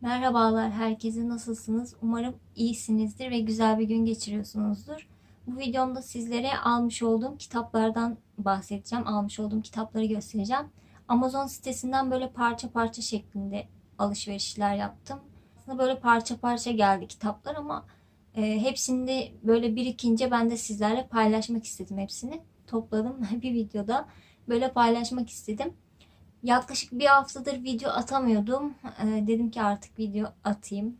Merhabalar herkese nasılsınız? Umarım iyisinizdir ve güzel bir gün geçiriyorsunuzdur. Bu videomda sizlere almış olduğum kitaplardan bahsedeceğim. Almış olduğum kitapları göstereceğim. Amazon sitesinden böyle parça parça şeklinde alışverişler yaptım. Aslında böyle parça parça geldi kitaplar ama e, hepsini böyle birikince ben de sizlerle paylaşmak istedim hepsini. Topladım bir videoda böyle paylaşmak istedim. Yaklaşık bir haftadır video atamıyordum. Ee, dedim ki artık video atayım.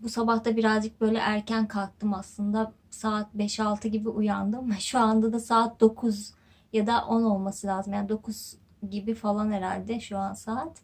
Bu sabah da birazcık böyle erken kalktım aslında. Saat 5-6 gibi uyandım. Şu anda da saat 9 ya da 10 olması lazım. Yani 9 gibi falan herhalde şu an saat.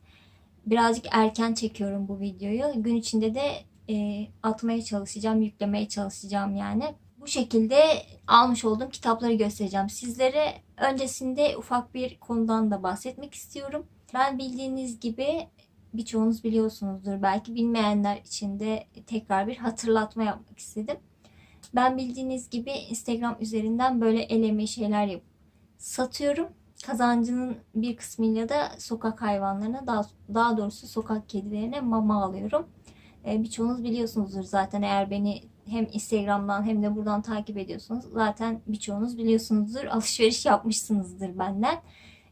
Birazcık erken çekiyorum bu videoyu. Gün içinde de e, atmaya çalışacağım, yüklemeye çalışacağım yani. Bu şekilde almış olduğum kitapları göstereceğim sizlere. Öncesinde ufak bir konudan da bahsetmek istiyorum. Ben bildiğiniz gibi birçoğunuz biliyorsunuzdur. Belki bilmeyenler için de tekrar bir hatırlatma yapmak istedim. Ben bildiğiniz gibi Instagram üzerinden böyle el emeği şeyler yapıp satıyorum. Kazancının bir kısmıyla da sokak hayvanlarına daha, daha doğrusu sokak kedilerine mama alıyorum. E, birçoğunuz biliyorsunuzdur zaten eğer beni hem Instagram'dan hem de buradan takip ediyorsunuz. Zaten birçoğunuz biliyorsunuzdur. Alışveriş yapmışsınızdır benden.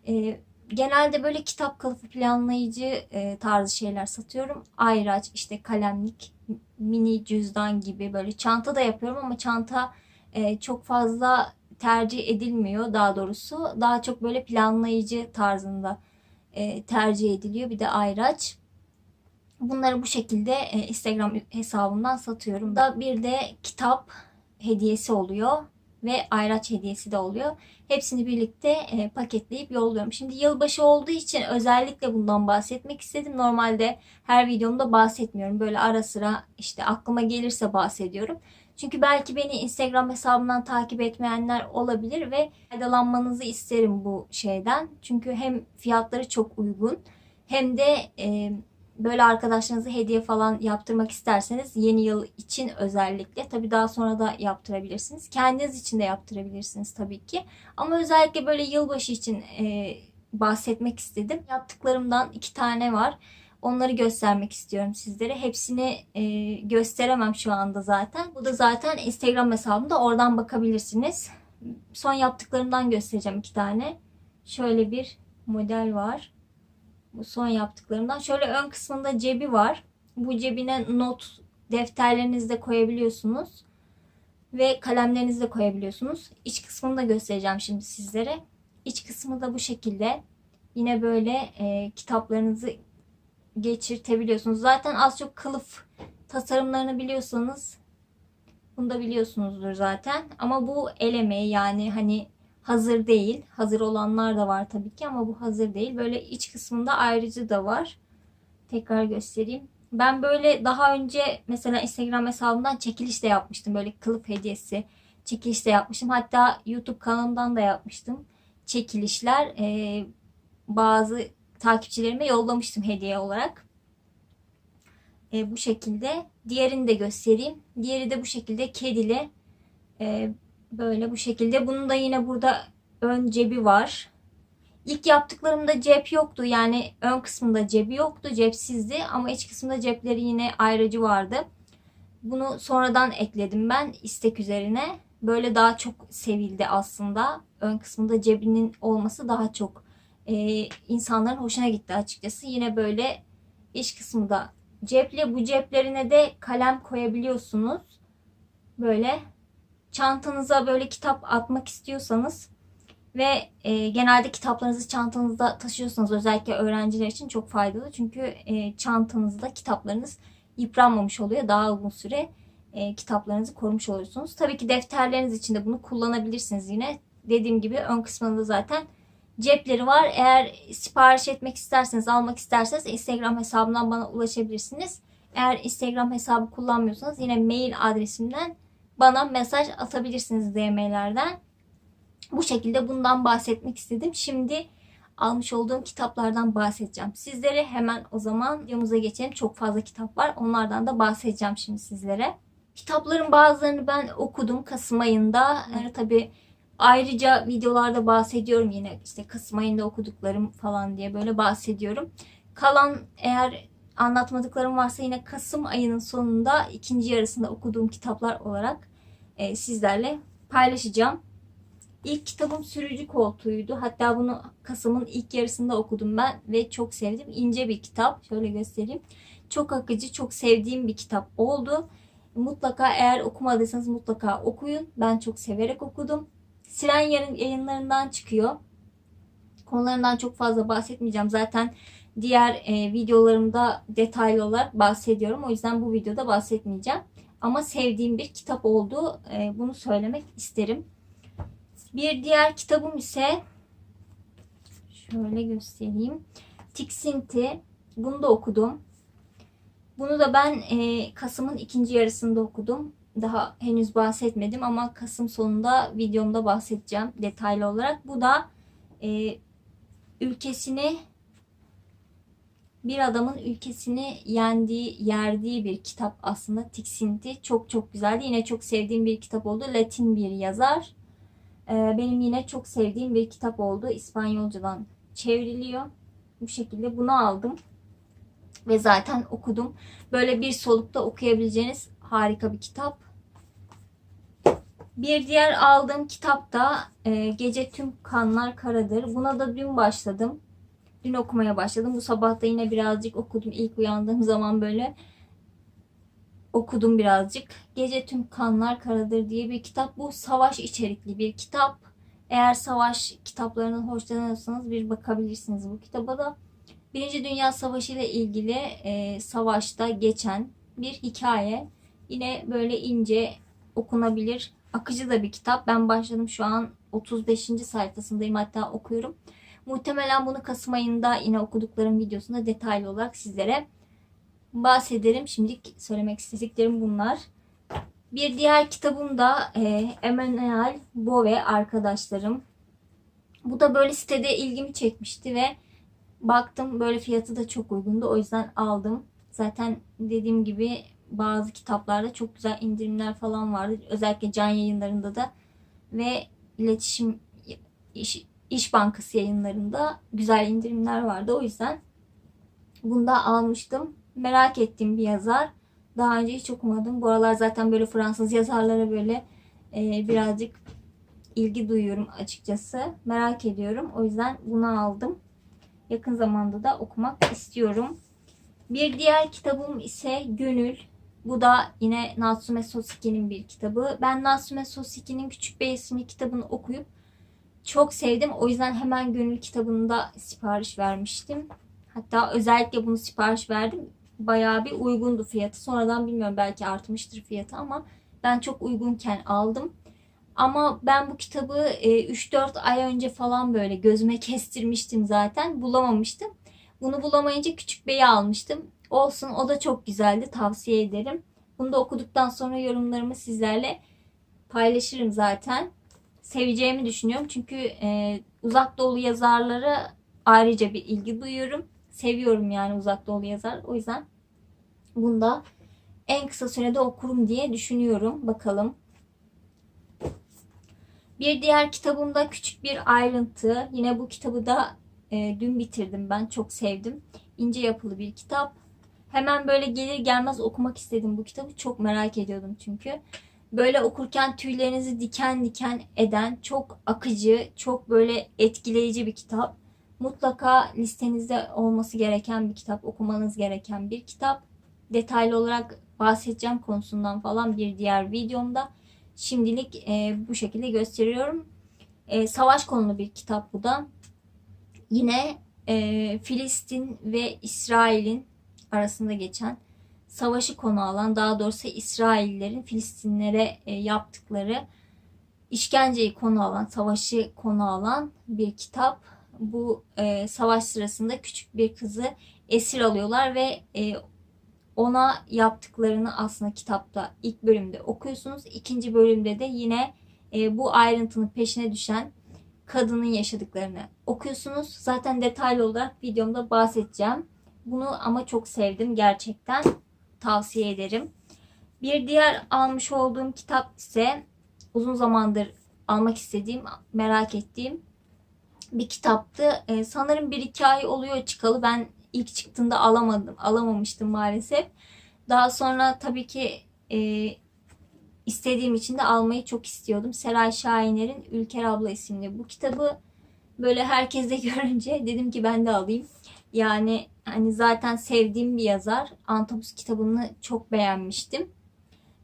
E, genelde böyle kitap kılıfı planlayıcı e, tarzı şeyler satıyorum. Ayraç, işte kalemlik, mini cüzdan gibi böyle çanta da yapıyorum ama çanta e, çok fazla tercih edilmiyor daha doğrusu. Daha çok böyle planlayıcı tarzında e, tercih ediliyor. Bir de ayraç. Bunları bu şekilde e, Instagram hesabımdan satıyorum. Da bir de kitap hediyesi oluyor ve ayraç hediyesi de oluyor. Hepsini birlikte e, paketleyip yolluyorum. Şimdi yılbaşı olduğu için özellikle bundan bahsetmek istedim. Normalde her videomda bahsetmiyorum. Böyle ara sıra işte aklıma gelirse bahsediyorum. Çünkü belki beni Instagram hesabından takip etmeyenler olabilir ve faydalanmanızı isterim bu şeyden. Çünkü hem fiyatları çok uygun hem de e, böyle arkadaşlarınıza hediye falan yaptırmak isterseniz yeni yıl için özellikle tabii daha sonra da yaptırabilirsiniz. Kendiniz için de yaptırabilirsiniz tabii ki. Ama özellikle böyle yılbaşı için e, bahsetmek istedim. Yaptıklarımdan iki tane var. Onları göstermek istiyorum sizlere. Hepsini e, gösteremem şu anda zaten. Bu da zaten Instagram hesabımda oradan bakabilirsiniz. Son yaptıklarımdan göstereceğim iki tane. Şöyle bir model var. Bu son yaptıklarımdan. Şöyle ön kısmında cebi var. Bu cebine not defterlerinizi de koyabiliyorsunuz. Ve kalemlerinizi de koyabiliyorsunuz. İç kısmını da göstereceğim şimdi sizlere. İç kısmı da bu şekilde. Yine böyle e, kitaplarınızı geçirtebiliyorsunuz. Zaten az çok kılıf tasarımlarını biliyorsanız bunu da biliyorsunuzdur zaten. Ama bu el yani hani hazır değil. Hazır olanlar da var tabii ki ama bu hazır değil. Böyle iç kısmında ayrıcı da var. Tekrar göstereyim. Ben böyle daha önce mesela Instagram hesabımdan çekiliş de yapmıştım. Böyle kılıf hediyesi çekiliş de yapmıştım. Hatta YouTube kanalımdan da yapmıştım. Çekilişler e, bazı takipçilerime yollamıştım hediye olarak. E, bu şekilde. Diğerini de göstereyim. Diğeri de bu şekilde kedili. E, Böyle bu şekilde. Bunun da yine burada ön cebi var. İlk yaptıklarımda cep yoktu. Yani ön kısmında cebi yoktu. Cepsizdi. Ama iç kısmında cepleri yine ayrıcı vardı. Bunu sonradan ekledim ben istek üzerine. Böyle daha çok sevildi aslında. Ön kısmında cebinin olması daha çok e, insanların hoşuna gitti açıkçası. Yine böyle iç kısmında cepli. Bu ceplerine de kalem koyabiliyorsunuz. Böyle çantanıza böyle kitap atmak istiyorsanız ve e, genelde kitaplarınızı çantanızda taşıyorsanız özellikle öğrenciler için çok faydalı. Çünkü e, çantanızda kitaplarınız yıpranmamış oluyor. Daha uzun süre e, kitaplarınızı korumuş oluyorsunuz. Tabii ki defterleriniz için de bunu kullanabilirsiniz yine. Dediğim gibi ön kısmında zaten cepleri var. Eğer sipariş etmek isterseniz, almak isterseniz Instagram hesabından bana ulaşabilirsiniz. Eğer Instagram hesabı kullanmıyorsanız yine mail adresimden bana mesaj atabilirsiniz DM'lerden. Bu şekilde bundan bahsetmek istedim. Şimdi almış olduğum kitaplardan bahsedeceğim. Sizlere hemen o zaman videomuza geçelim. Çok fazla kitap var. Onlardan da bahsedeceğim şimdi sizlere. Kitapların bazılarını ben okudum Kasım ayında. Yani tabii ayrıca videolarda bahsediyorum yine işte Kasım ayında okuduklarım falan diye böyle bahsediyorum. Kalan eğer anlatmadıklarım varsa yine Kasım ayının sonunda ikinci yarısında okuduğum kitaplar olarak e, sizlerle paylaşacağım. İlk kitabım Sürücü Koltuğu'ydu. Hatta bunu Kasım'ın ilk yarısında okudum ben ve çok sevdim. İnce bir kitap. Şöyle göstereyim. Çok akıcı, çok sevdiğim bir kitap oldu. Mutlaka eğer okumadıysanız mutlaka okuyun. Ben çok severek okudum. Siren yayınlarından çıkıyor. Konularından çok fazla bahsetmeyeceğim. Zaten diğer e, videolarımda detaylı olarak bahsediyorum. O yüzden bu videoda bahsetmeyeceğim. Ama sevdiğim bir kitap oldu. E, bunu söylemek isterim. Bir diğer kitabım ise şöyle göstereyim. Tiksinti. Bunu da okudum. Bunu da ben e, Kasım'ın ikinci yarısında okudum. Daha henüz bahsetmedim ama Kasım sonunda videomda bahsedeceğim detaylı olarak. Bu da e, ülkesini bir adamın ülkesini yendiği, yerdiği bir kitap aslında Tiksinti. Çok çok güzeldi. Yine çok sevdiğim bir kitap oldu. Latin bir yazar. Ee, benim yine çok sevdiğim bir kitap oldu. İspanyolcadan çevriliyor. Bu şekilde bunu aldım. Ve zaten okudum. Böyle bir solukta okuyabileceğiniz harika bir kitap. Bir diğer aldığım kitap da e, Gece Tüm Kanlar Karadır. Buna da dün başladım. Dün okumaya başladım. Bu sabah da yine birazcık okudum. İlk uyandığım zaman böyle okudum birazcık. Gece Tüm Kanlar Karadır diye bir kitap. Bu savaş içerikli bir kitap. Eğer savaş kitaplarından hoşlanıyorsanız bir bakabilirsiniz bu kitaba da. Birinci Dünya Savaşı ile ilgili e, savaşta geçen bir hikaye. Yine böyle ince okunabilir, akıcı da bir kitap. Ben başladım şu an 35. sayfasındayım hatta okuyorum. Muhtemelen bunu Kasım ayında yine okuduklarım videosunda detaylı olarak sizlere bahsederim. Şimdilik söylemek istediklerim bunlar. Bir diğer kitabım da e, Emmanuel Bove arkadaşlarım. Bu da böyle sitede ilgimi çekmişti ve baktım böyle fiyatı da çok uygundu. O yüzden aldım. Zaten dediğim gibi bazı kitaplarda çok güzel indirimler falan vardı. Özellikle can yayınlarında da ve iletişim iş, İş Bankası yayınlarında güzel indirimler vardı. O yüzden bunu da almıştım. Merak ettiğim bir yazar. Daha önce hiç okumadım. Bu aralar zaten böyle Fransız yazarlara böyle e, birazcık ilgi duyuyorum açıkçası. Merak ediyorum. O yüzden bunu aldım. Yakın zamanda da okumak istiyorum. Bir diğer kitabım ise Gönül. Bu da yine Natsume Sosike'nin bir kitabı. Ben Natsume Sosike'nin Küçük Bey isimli kitabını okuyup çok sevdim. O yüzden hemen Gönül kitabını da sipariş vermiştim. Hatta özellikle bunu sipariş verdim. Bayağı bir uygundu fiyatı. Sonradan bilmiyorum belki artmıştır fiyatı ama ben çok uygunken aldım. Ama ben bu kitabı 3-4 ay önce falan böyle gözüme kestirmiştim zaten. Bulamamıştım. Bunu bulamayınca Küçük Bey'i almıştım. Olsun o da çok güzeldi. Tavsiye ederim. Bunu da okuduktan sonra yorumlarımı sizlerle paylaşırım zaten. Seveceğimi düşünüyorum. Çünkü e, uzak doğulu yazarları ayrıca bir ilgi duyuyorum. Seviyorum yani uzak doğulu yazar. O yüzden bunu da en kısa sürede okurum diye düşünüyorum. Bakalım. Bir diğer kitabımda küçük bir ayrıntı. Yine bu kitabı da e, dün bitirdim ben. Çok sevdim. İnce yapılı bir kitap. Hemen böyle gelir gelmez okumak istedim bu kitabı. Çok merak ediyordum çünkü. Böyle okurken tüylerinizi diken diken eden çok akıcı, çok böyle etkileyici bir kitap. Mutlaka listenizde olması gereken bir kitap, okumanız gereken bir kitap. Detaylı olarak bahsedeceğim konusundan falan bir diğer videomda. Şimdilik e, bu şekilde gösteriyorum. E, savaş konulu bir kitap bu da. Yine e, Filistin ve İsrail'in arasında geçen savaşı konu alan daha doğrusu İsraillerin Filistinlere e, yaptıkları işkenceyi konu alan, savaşı konu alan bir kitap. Bu e, savaş sırasında küçük bir kızı esir alıyorlar ve e, ona yaptıklarını aslında kitapta ilk bölümde okuyorsunuz. İkinci bölümde de yine bu ayrıntının peşine düşen kadının yaşadıklarını okuyorsunuz. Zaten detaylı olarak videomda bahsedeceğim. Bunu ama çok sevdim gerçekten. Tavsiye ederim. Bir diğer almış olduğum kitap ise uzun zamandır almak istediğim, merak ettiğim bir kitaptı. Ee, sanırım bir iki ay oluyor çıkalı. Ben ilk çıktığında alamadım, alamamıştım maalesef. Daha sonra tabii ki e, istediğim için de almayı çok istiyordum. Seray Şahiner'in Ülker Abla isimli bu kitabı böyle herkes de görünce dedim ki ben de alayım. Yani hani zaten sevdiğim bir yazar. Antopus kitabını çok beğenmiştim.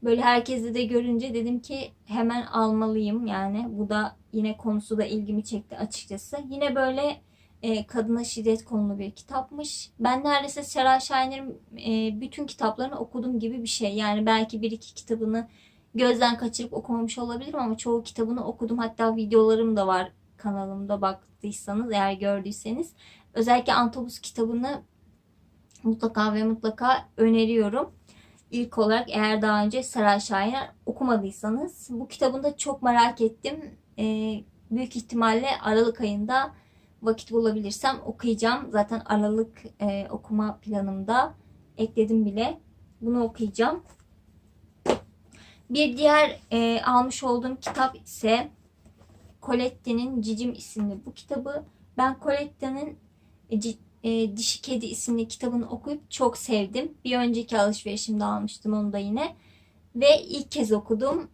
Böyle herkesi de görünce dedim ki hemen almalıyım yani. Bu da yine konusu da ilgimi çekti açıkçası. Yine böyle e, kadına şiddet konulu bir kitapmış. Ben neredeyse Seray Şahin'in e, bütün kitaplarını okudum gibi bir şey. Yani belki bir iki kitabını gözden kaçırıp okumamış olabilirim ama çoğu kitabını okudum. Hatta videolarım da var kanalımda baktıysanız eğer gördüyseniz. Özellikle Antobus kitabını mutlaka ve mutlaka öneriyorum. İlk olarak eğer daha önce Saray Şahin'i okumadıysanız bu kitabını da çok merak ettim. Ee, büyük ihtimalle Aralık ayında vakit bulabilirsem okuyacağım. Zaten Aralık e, okuma planımda ekledim bile. Bunu okuyacağım. Bir diğer e, almış olduğum kitap ise Colette'nin Cicim isimli bu kitabı. Ben Colette'nin e, Dişi Kedi isimli kitabını okuyup çok sevdim. Bir önceki alışverişimde almıştım onu da yine. Ve ilk kez okudum.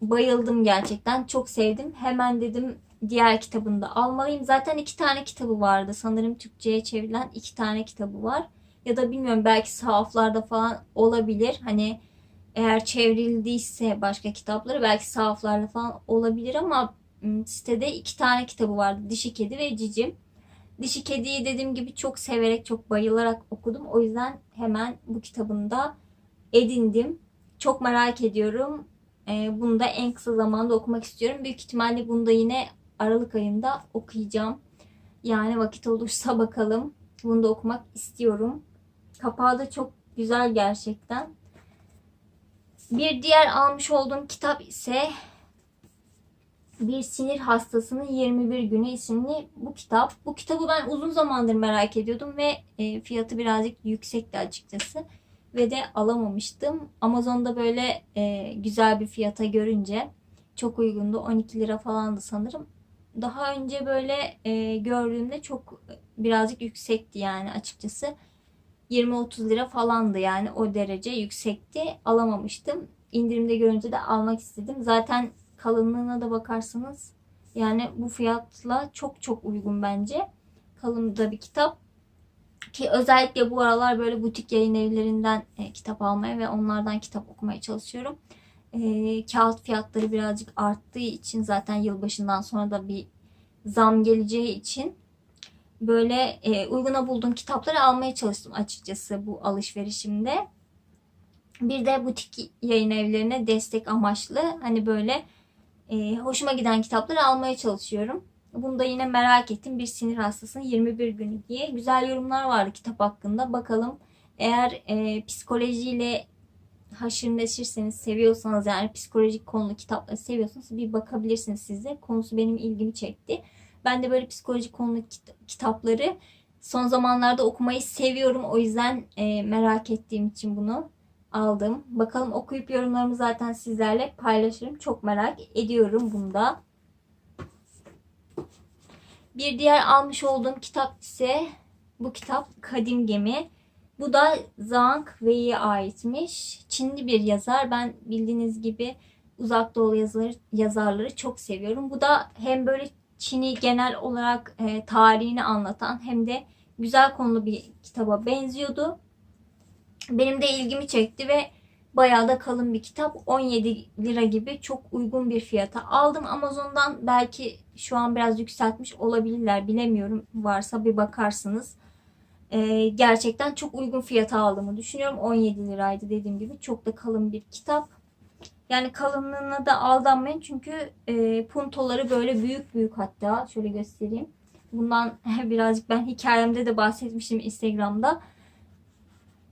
Bayıldım gerçekten. Çok sevdim. Hemen dedim diğer kitabını da almalıyım. Zaten iki tane kitabı vardı. Sanırım Türkçe'ye çevrilen iki tane kitabı var. Ya da bilmiyorum belki sahaflarda falan olabilir. Hani eğer çevrildiyse başka kitapları belki sahaflarda falan olabilir ama sitede iki tane kitabı vardı. Dişi Kedi ve Cicim. Dişi Kedi'yi dediğim gibi çok severek, çok bayılarak okudum. O yüzden hemen bu kitabını da edindim. Çok merak ediyorum. Ee, bunu da en kısa zamanda okumak istiyorum. Büyük ihtimalle bunu da yine Aralık ayında okuyacağım. Yani vakit olursa bakalım. Bunu da okumak istiyorum. Kapağı da çok güzel gerçekten. Bir diğer almış olduğum kitap ise bir sinir hastasının 21 günü isimli bu kitap. Bu kitabı ben uzun zamandır merak ediyordum ve e, fiyatı birazcık yüksekti açıkçası. Ve de alamamıştım. Amazon'da böyle e, güzel bir fiyata görünce çok uygundu. 12 lira falandı sanırım. Daha önce böyle e, gördüğümde çok birazcık yüksekti yani açıkçası. 20-30 lira falandı yani o derece yüksekti. Alamamıştım. İndirimde görünce de almak istedim. Zaten kalınlığına da bakarsanız yani bu fiyatla çok çok uygun bence. Kalın da bir kitap. Ki özellikle bu aralar böyle butik yayın evlerinden e, kitap almaya ve onlardan kitap okumaya çalışıyorum. E, kağıt fiyatları birazcık arttığı için zaten yılbaşından sonra da bir zam geleceği için böyle e, uyguna bulduğum kitapları almaya çalıştım açıkçası bu alışverişimde. Bir de butik yayın evlerine destek amaçlı hani böyle e, hoşuma giden kitapları almaya çalışıyorum. Bunu da yine merak ettim. Bir sinir hastasının 21 günü diye. Güzel yorumlar vardı kitap hakkında. Bakalım eğer e, psikolojiyle haşır neşirseniz, seviyorsanız yani psikolojik konulu kitapları seviyorsanız bir bakabilirsiniz size. Konusu benim ilgimi çekti. Ben de böyle psikolojik konulu kitapları son zamanlarda okumayı seviyorum. O yüzden e, merak ettiğim için bunu aldım. Bakalım okuyup yorumlarımı zaten sizlerle paylaşırım. Çok merak ediyorum bunda. Bir diğer almış olduğum kitap ise bu kitap Kadim Gemi. Bu da Zhang Wei'ye aitmiş. Çinli bir yazar. Ben bildiğiniz gibi uzak doğu yazarları, yazarları çok seviyorum. Bu da hem böyle Çin'i genel olarak e, tarihini anlatan hem de güzel konulu bir kitaba benziyordu benim de ilgimi çekti ve bayağı da kalın bir kitap. 17 lira gibi çok uygun bir fiyata aldım. Amazon'dan belki şu an biraz yükseltmiş olabilirler. Bilemiyorum. Varsa bir bakarsınız. Ee, gerçekten çok uygun fiyata aldığımı düşünüyorum. 17 liraydı dediğim gibi. Çok da kalın bir kitap. Yani kalınlığına da aldanmayın. Çünkü e, puntoları böyle büyük büyük hatta. Şöyle göstereyim. Bundan birazcık ben hikayemde de bahsetmiştim Instagram'da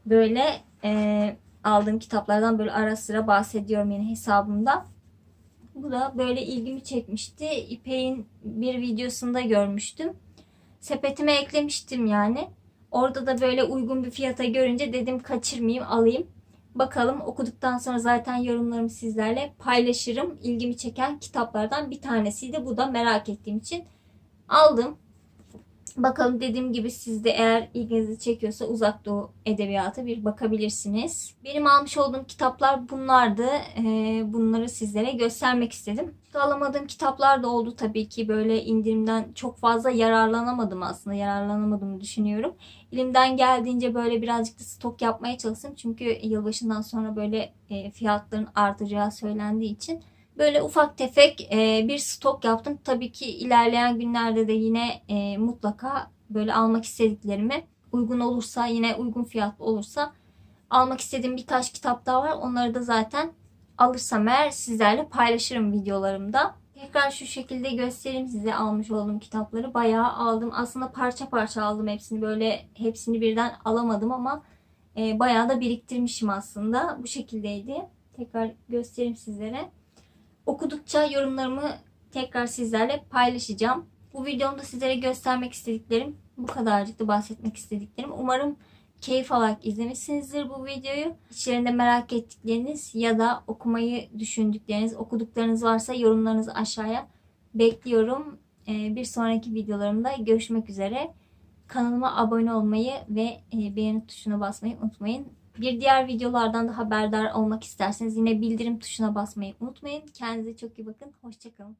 böyle e, aldığım kitaplardan böyle ara sıra bahsediyorum yine hesabımda. Bu da böyle ilgimi çekmişti. İpek'in bir videosunda görmüştüm. Sepetime eklemiştim yani. Orada da böyle uygun bir fiyata görünce dedim kaçırmayayım alayım. Bakalım okuduktan sonra zaten yorumlarımı sizlerle paylaşırım. İlgimi çeken kitaplardan bir tanesiydi. Bu da merak ettiğim için aldım. Bakalım dediğim gibi siz de eğer ilginizi çekiyorsa Uzak Doğu Edebiyatı bir bakabilirsiniz. Benim almış olduğum kitaplar bunlardı. Ee, bunları sizlere göstermek istedim. Alamadığım kitaplar da oldu tabii ki. Böyle indirimden çok fazla yararlanamadım aslında. Yararlanamadığımı düşünüyorum. Elimden geldiğince böyle birazcık da stok yapmaya çalıştım. Çünkü yılbaşından sonra böyle e, fiyatların artacağı söylendiği için Böyle ufak tefek e, bir stok yaptım. Tabii ki ilerleyen günlerde de yine e, mutlaka böyle almak istediklerimi uygun olursa yine uygun fiyatlı olursa almak istediğim birkaç kitap daha var. Onları da zaten alırsam eğer sizlerle paylaşırım videolarımda. Tekrar şu şekilde göstereyim size almış olduğum kitapları. Bayağı aldım. Aslında parça parça aldım hepsini. Böyle hepsini birden alamadım ama e, bayağı da biriktirmişim aslında. Bu şekildeydi. Tekrar göstereyim sizlere. Okudukça yorumlarımı tekrar sizlerle paylaşacağım. Bu videomda sizlere göstermek istediklerim bu kadarcık da bahsetmek istediklerim. Umarım keyif alarak izlemişsinizdir bu videoyu. İçlerinde merak ettikleriniz ya da okumayı düşündükleriniz, okuduklarınız varsa yorumlarınızı aşağıya bekliyorum. Ee, Bir sonraki videolarımda görüşmek üzere. Kanalıma abone olmayı ve e, beğeni tuşuna basmayı unutmayın. Bir diğer videolardan da haberdar olmak isterseniz yine bildirim tuşuna basmayı unutmayın. Kendinize çok iyi bakın. Hoşçakalın.